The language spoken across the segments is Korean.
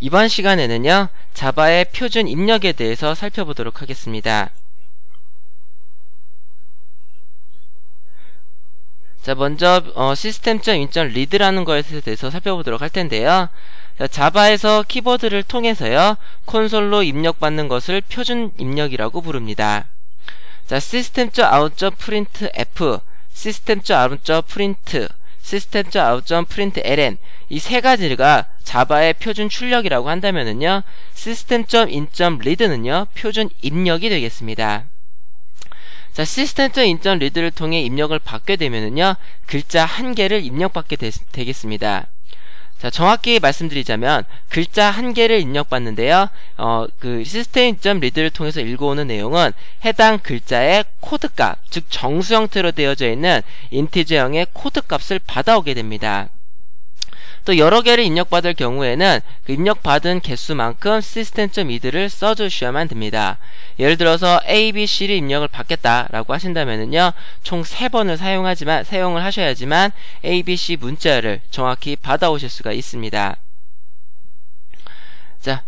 이번 시간에는요, 자바의 표준 입력에 대해서 살펴보도록 하겠습니다. 자, 먼저 어, 시스템.in.read라는 것에 대해서 살펴보도록 할 텐데요. 자, 자바에서 키보드를 통해서요, 콘솔로 입력받는 것을 표준 입력이라고 부릅니다. 자, system.out.printf, system.out.print, system.out.println 이 세 가지가 자바의 표준 출력이라고 한다면은요, system.in.read는요, 표준 입력이 되겠습니다. 자, system.in.read를 통해 입력을 받게 되면은요, 글자 한 개를 입력받게 되, 겠습니다 자, 정확히 말씀드리자면 글자 한 개를 입력받는데요. 어, 그 system.read를 통해서 읽어오는 내용은 해당 글자의 코드 값, 즉 정수 형태로 되어져 있는 인티저형의 코드 값을 받아오게 됩니다. 또 여러 개를 입력받을 경우에는 그 입력받은 개수만큼 system.read를 써주셔야만 됩니다. 예를 들어서 A, B, C를 입력을 받겠다라고 하신다면은요, 총 3번을 사용하지만, 사용을 하셔야지만 A, B, C 문자를 정확히 받아오실 수가 있습니다. 자,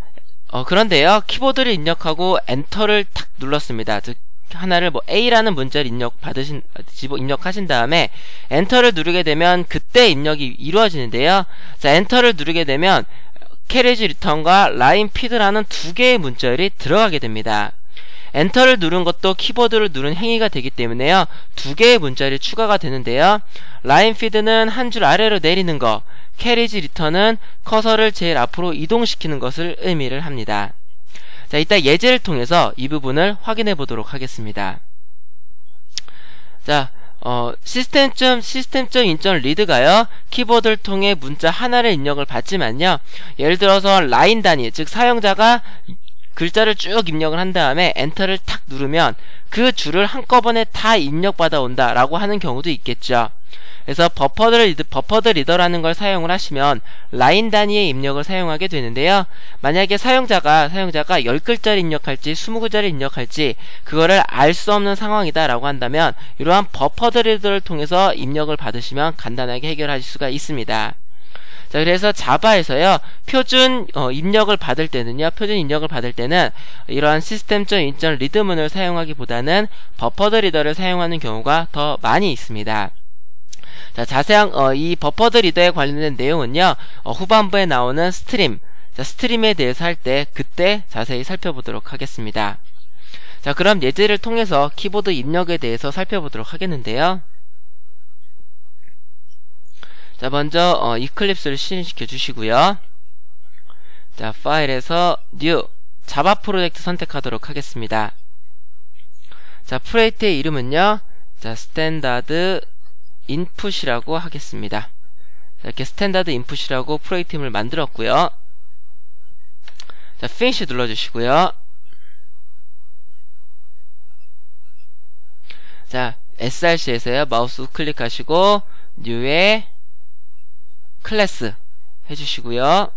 어, 그런데요, 키보드를 입력하고 엔터를 탁 눌렀습니다. 즉, 하나를 뭐 A라는 문자를 입력 받으신 집어 입력하신 다음에 엔터를 누르게 되면 그때 입력이 이루어지는데요. 자, 엔터를 누르게 되면 캐리지 리턴과 라인 피드라는 두 개의 문자열이 들어가게 됩니다. 엔터를 누른 것도 키보드를 누른 행위가 되기 때문에요. 두 개의 문자열이 추가가 되는데요. 라인 피드는 한 줄 아래로 내리는 거, 캐리지 리턴은 커서를 제일 앞으로 이동시키는 것을 의미를 합니다. 자, 이따 예제를 통해서 이 부분을 확인해 보도록 하겠습니다. 자, 어, 시스템점, 시스템점 인점 리드가요, 키보드를 통해 문자 하나를 입력을 받지만요, 예를 들어서 라인 단위, 즉 사용자가 글자를 쭉 입력을 한 다음에 엔터를 탁 누르면 그 줄을 한꺼번에 다 입력받아 온다 라고 하는 경우도 있겠죠. 그래서 버퍼드 리더, 버퍼드 리더라는 걸 사용을 하시면 라인 단위의 입력을 사용하게 되는데요. 만약에 사용자가 사용자가 10글자를 입력할지 20글자를 입력할지 그거를 알 수 없는 상황이다라고 한다면 이러한 버퍼드 리더를 통해서 입력을 받으시면 간단하게 해결하실 수가 있습니다. 자, 그래서 자바에서요, 표준 어, 입력을 받을 때는요, 표준 입력을 받을 때는 이러한 시스템적 인정 리드문을 사용하기보다는 버퍼드 리더를 사용하는 경우가 더 많이 있습니다. 자, 자세한 어, 이 버퍼드 리더에 관련된 내용은요. 어, 후반부에 나오는 스트림, 자, 스트림에 대해서 할 때 그때 자세히 살펴보도록 하겠습니다. 자, 그럼 예제를 통해서 키보드 입력에 대해서 살펴보도록 하겠는데요. 자, 먼저 어, 이클립스를 실행시켜 주시고요. 자, 파일에서 New 자바 프로젝트 선택하도록 하겠습니다. 자, 프로젝트의 이름은요. 자, 스탠다드 인풋이라고 하겠습니다. 이렇게 스탠다드 인풋이라고 프로이팀을 만들었고요. 자, 피니시 눌러주시고요. 자, src에서요. 마우스 우클릭하시고 뉴에 클래스 해주시고요.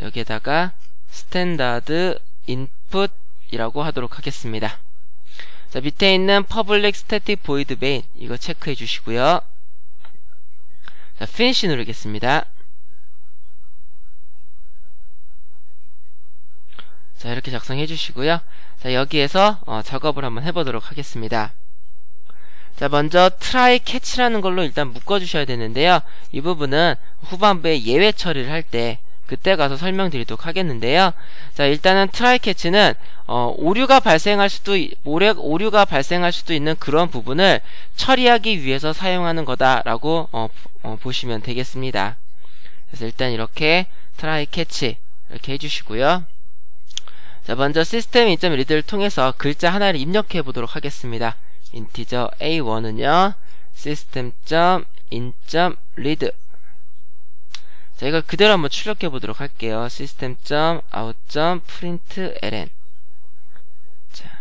여기에다가 스탠다드 인풋이라고 하도록 하겠습니다. 자, 밑에 있는 public static void main 이거 체크해 주시고요. 자, finish 누르겠습니다. 자, 이렇게 작성해 주시고요. 자, 여기에서 어, 작업을 한번 해 보도록 하겠습니다. 자, 먼저 try catch라는 걸로 일단 묶어 주셔야 되는데요. 이 부분은 후반부에 예외 처리를 할때 그때 가서 설명드리도록 하겠는데요. 자, 일단은 트라이 캐치는 어, 오류가 발생할 수도 오류, 오류가 발생할 수도 있는 그런 부분을 처리하기 위해서 사용하는 거다라고 어, 어, 보시면 되겠습니다. 그래서 일단 이렇게 트라이 캐치 이렇게 해주시고요. 자, 먼저 시스템 인점 리드를 통해서 글자 하나를 입력해 보도록 하겠습니다. 인티저 A1은요, system.in.read 자, 이걸 그대로 한번 출력해 보도록 할게요. system.out.println 자,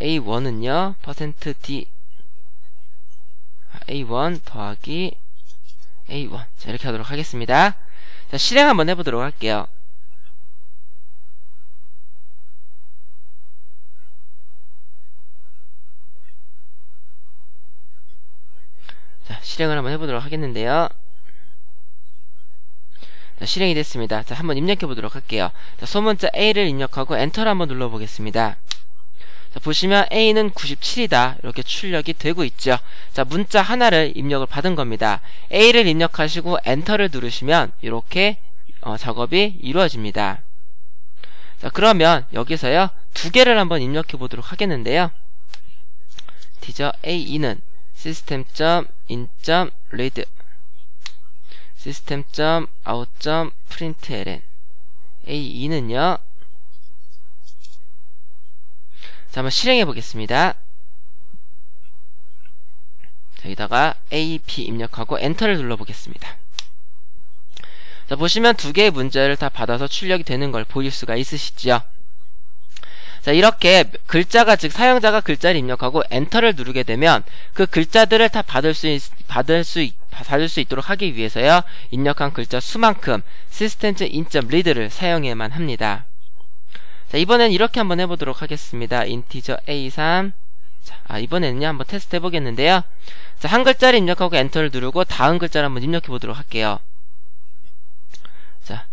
A1은요, %d A1 더하기 A1 자, 이렇게 하도록 하겠습니다. 자, 실행 한번 해보도록 할게요. 자, 실행을 한번 해보도록 하겠는데요. 자, 실행이 됐습니다. 자, 한번 입력해 보도록 할게요. 자, 소문자 A를 입력하고 엔터를 한번 눌러 보겠습니다. 자, 보시면 A는 97이다. 이렇게 출력이 되고 있죠. 자, 문자 하나를 입력을 받은 겁니다. A를 입력하시고 엔터를 누르시면 이렇게 어, 작업이 이루어집니다. 자, 그러면 여기서요. 두 개를 한번 입력해 보도록 하겠는데요. 디저 A2는 system.in.read system.out.println A2는요. 자, 한번 실행해 보겠습니다. 여기다가 A, B 입력하고 엔터를 눌러 보겠습니다. 자, 보시면 두 개의 문제를 다 받아서 출력이 되는 걸 보일 수가 있으시죠? 자, 이렇게 글자가 즉 사용자가 글자를 입력하고 엔터를 누르게 되면 그 글자들을 다 받을 수 있, 받을 수 있, 받을 수 있도록 하기 위해서요. 입력한 글자 수만큼 리드를 사용해야만 합니다. 자, 이번엔 이렇게 한번 해보도록 하겠습니다. 인티저 A3. 자, 아, 이번에는요, 한번 테스트 해보겠는데요. 자, 한 글자를 입력하고 엔터를 누르고 다음 글자를 한번 입력해 보도록 할게요. 자,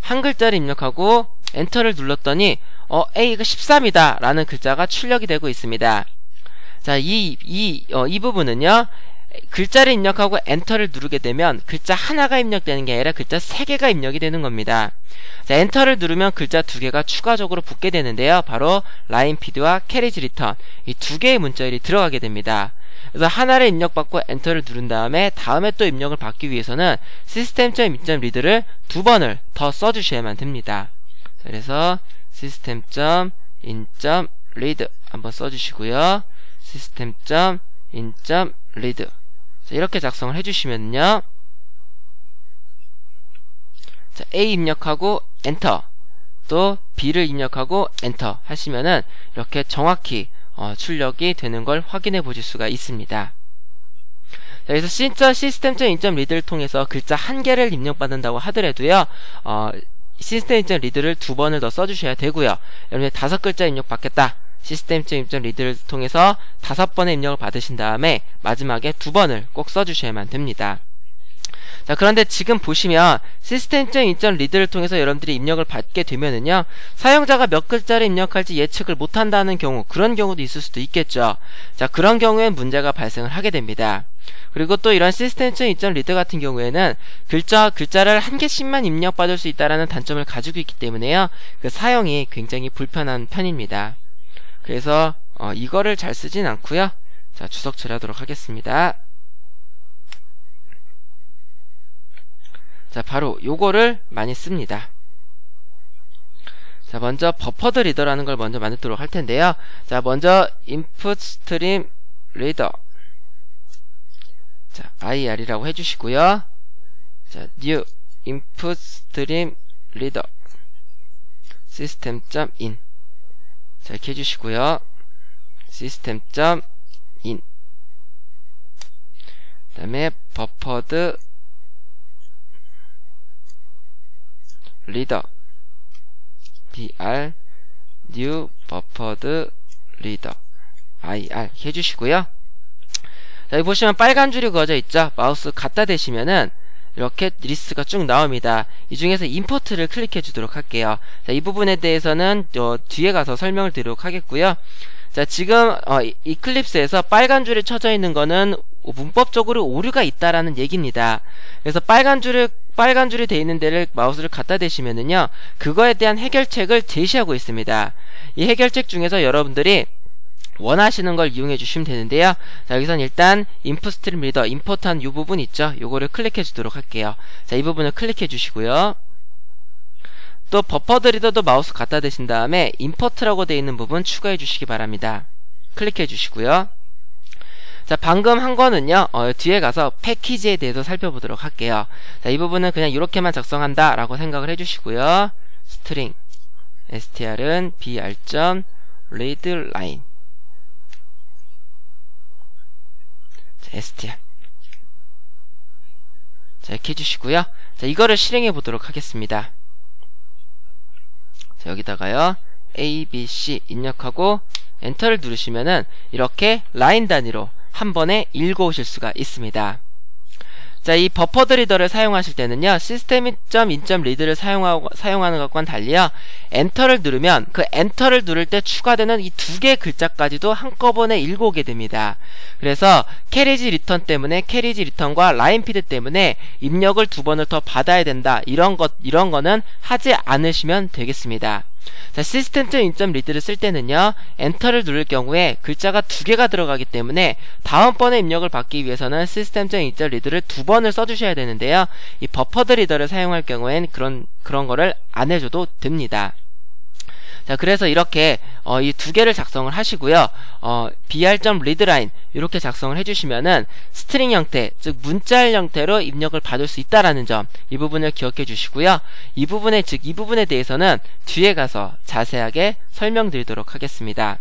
한 글자를 입력하고 엔터를 눌렀더니, 어, A가 13이다. 라는 글자가 출력이 되고 있습니다. 자, 이, 이, 어, 이 부분은요, 글자를 입력하고 엔터를 누르게 되면 글자 하나가 입력되는 게 아니라 글자 세 개가 입력이 되는 겁니다. 자, 엔터를 누르면 글자 두 개가 추가적으로 붙게 되는데요. 바로 라인 피드와 캐리지 리턴 이 두 개의 문자열이 들어가게 됩니다. 그래서 하나를 입력받고 엔터를 누른 다음에 다음에 또 입력을 받기 위해서는 시스템.in.read를 두 번을 더 써주셔야만 됩니다. 그래서 system.in.read 한번 써주시고요. system.in.read 이렇게 작성을 해주시면요. 자, A 입력하고 엔터 또 B를 입력하고 엔터 하시면은 이렇게 정확히 어, 출력이 되는 걸 확인해 보실 수가 있습니다. 자, 그래서 진짜 시스템적 인점 리드를 통해서 글자 한 개를 입력받는다고 하더라도요, 어, 시스템 인점 리드를 두 번을 더 써주셔야 되고요. 여러분이 다섯 글자 입력 받겠다. 시스템적 인점 리드를 통해서 다섯 번의 입력을 받으신 다음에 마지막에 두 번을 꼭 써주셔야만 됩니다. 자, 그런데 지금 보시면 시스템적 인점 리드를 통해서 여러분들이 입력을 받게 되면은요, 사용자가 몇 글자를 입력할지 예측을 못한다는 경우, 그런 경우도 있을 수도 있겠죠. 자, 그런 경우엔 문제가 발생을 하게 됩니다. 그리고 또 이런 시스템적 인점 리드 같은 경우에는 글자, 글자를 한 개씩만 입력받을 수 있다는 단점을 가지고 있기 때문에요, 그 사용이 굉장히 불편한 편입니다. 그래서, 어, 이거를 잘 쓰진 않고요 자, 주석 처리하도록 하겠습니다. 자, 바로 요거를 많이 씁니다. 자, 먼저 버퍼드 리더라는 걸 먼저 만들도록 할 텐데요. 자, 먼저 input stream reader. 자, ir이라고 해주시고요. 자, new input stream reader system.in. 자, 이렇게 해주시고요. system.in. 그 다음에 버퍼드 리더 dr new buffered reader ir 해주시고요. 자, 여기 보시면 빨간 줄이 그어져 있죠. 마우스 갖다 대시면은 이렇게 리스트가 쭉 나옵니다. 이 중에서 임포트를 클릭해 주도록 할게요. 자, 이 부분에 대해서는 어, 뒤에 가서 설명을 드리도록 하겠고요. 자, 지금 어, 이클립스에서 빨간 줄이 쳐져 있는 거는 문법적으로 오류가 있다라는 얘기입니다. 그래서 빨간 줄을 빨간 줄이 되어 있는 데를 마우스를 갖다 대시면은요 그거에 대한 해결책을 제시하고 있습니다 이 해결책 중에서 여러분들이 원하시는 걸 이용해 주시면 되는데요. 자 여기선 일단 인풋 스트림 리더 임포트한 이 부분 있죠? 요거를 클릭해 주도록 할게요. 자 이 부분을 클릭해 주시고요. 또 버퍼드 리더도 마우스 갖다 대신 다음에 임포트라고 되어 있는 부분 추가해 주시기 바랍니다. 클릭해 주시고요. 자, 방금 한 거는요, 어, 뒤에 가서 패키지에 대해서 살펴보도록 할게요. 자, 이 부분은 그냥 이렇게만 작성한다 라고 생각을 해주시고요. 스트링 str은 br. Str 자, 이렇게 해주시고요. 자, 이거를 실행해 보도록 하겠습니다. 자, 여기다가요, a, b, c 입력하고 엔터를 누르시면은 이렇게 라인 단위로 한 번에 읽어오실 수가 있습니다. 자, 이 버퍼드 리더를 사용하실 때는요, 시스템.in.read를 사용하고, 사용하는 것과는 달리요, 엔터를 누르면 그 엔터를 누를 때 추가되는 이 두 개의 글자까지도 한꺼번에 읽어오게 됩니다. 그래서 캐리지 리턴 때문에 캐리지 리턴과 라인 피드 때문에 입력을 두 번을 더 받아야 된다. 이런 것, 이런 거는 하지 않으시면 되겠습니다. 자, 리드를 쓸 때는요, 엔터를 누를 경우에 글자가 두 개가 들어가기 때문에 다음번에 입력을 받기 위해서는 시스템점 인점 리드를 두 번을 써주셔야 되는데요. 이 버퍼드 리더를 사용할 경우엔 그런, 그런 거를 안 해줘도 됩니다. 자, 그래서 이렇게 어, 이 두 개를 작성을 하시고요. 어, br.readline 이렇게 작성을 해주시면은 스트링 형태, 즉 문자 형태로 입력을 받을 수 있다라는 점, 이 부분을 기억해 주시고요. 이 부분에 즉 이 부분에 대해서는 뒤에 가서 자세하게 설명드리도록 하겠습니다.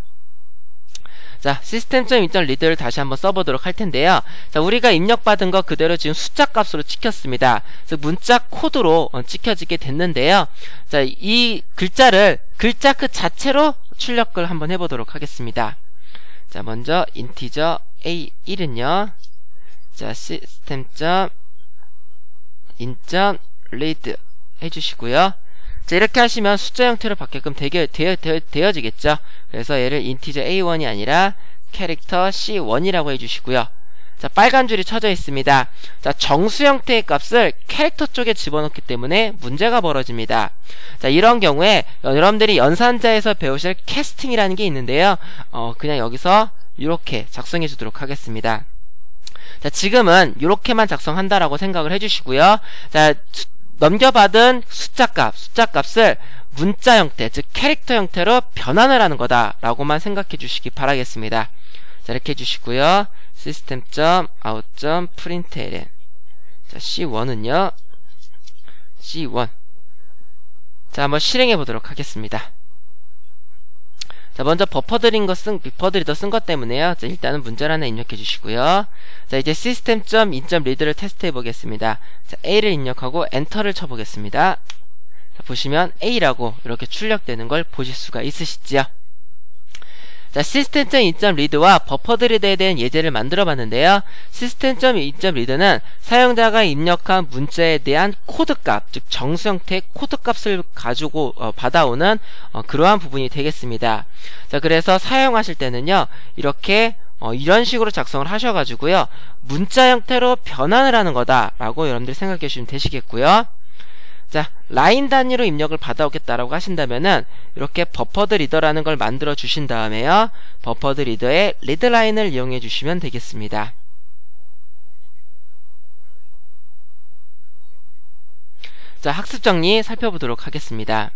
자, 시스템.인턴리드를 다시 한번 써보도록 할 텐데요. 자, 우리가 입력받은 거 그대로 지금 숫자 값으로 찍혔습니다. 그래서 문자 코드로 어, 찍혀지게 됐는데요. 자, 이 글자를 글자 그 자체로 출력을 한번 해보도록 하겠습니다. 자, 먼저 인티저 a1은요. 자, 시스템.in.read 해주시고요. 자, 이렇게 하시면 숫자 형태로 받게끔 되게, 되어, 되어, 지겠죠 그래서 얘를 인티저 A1이 아니라 캐릭터 C1이라고 해주시고요. 자, 빨간 줄이 쳐져 있습니다. 자, 정수 형태의 값을 캐릭터 쪽에 집어넣기 때문에 문제가 벌어집니다. 자, 이런 경우에 여러분들이 연산자에서 배우실 캐스팅이라는 게 있는데요. 어, 그냥 여기서 이렇게 작성해 주도록 하겠습니다. 자, 지금은 이렇게만 작성한다라고 생각을 해 주시고요. 자, 넘겨받은 숫자 값, 숫자 값을 문자 형태, 즉 캐릭터 형태로 변환을 하는 거다라고만 생각해 주시기 바라겠습니다. 자, 이렇게 해 주시고요. system.out.println 자, C1은요. C1 자, 한번 실행해 보도록 하겠습니다. 자, 먼저 버퍼드린 거 쓴, 버퍼드리더 쓴 것 때문에요. 자, 일단은 문제를 하나 입력해 주시고요. 자, 이제 system.in.read를 테스트 해 보겠습니다. 자, A를 입력하고 엔터를 쳐 보겠습니다. 자, 보시면 A라고 이렇게 출력되는 걸 보실 수가 있으시죠? 자, 시스템.in.read와 버퍼드리드에 대한 예제를 만들어 봤는데요. 시스템.in.read는 사용자가 입력한 문자에 대한 코드값, 즉 정수 형태의 코드값을 가지고 어, 받아오는 어, 그러한 부분이 되겠습니다. 자, 그래서 사용하실 때는요. 이렇게 어, 이런 식으로 작성을 하셔가지고요. 문자 형태로 변환을 하는 거다라고 여러분들 생각해 주시면 되시겠고요. 자, 라인 단위로 입력을 받아오겠다라고 하신다면은 이렇게 버퍼드 리더라는 걸 만들어 주신 다음에요. 버퍼드 리더의 리드 라인을 이용해 주시면 되겠습니다. 자, 학습 정리 살펴보도록 하겠습니다.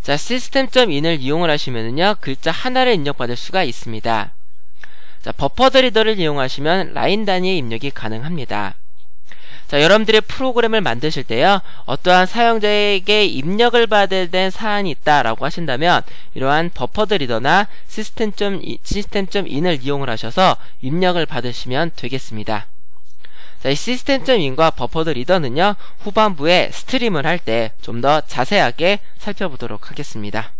자, 시스템.in을 이용을 하시면은요, 글자 하나를 입력받을 수가 있습니다. 자, 버퍼드 리더를 이용하시면 라인 단위의 입력이 가능합니다. 자, 여러분들의 프로그램을 만드실 때요. 어떠한 사용자에게 입력을 받을 된 사안이 있다라고 하신다면 이러한 버퍼드 리더나 시스템.in을 시스템 이용을 하셔서 입력을 받으시면 되겠습니다. 자, 이 시스템.in과 버퍼드 리더는요. 후반부에 스트림을 할 때 좀 더 자세하게 살펴보도록 하겠습니다.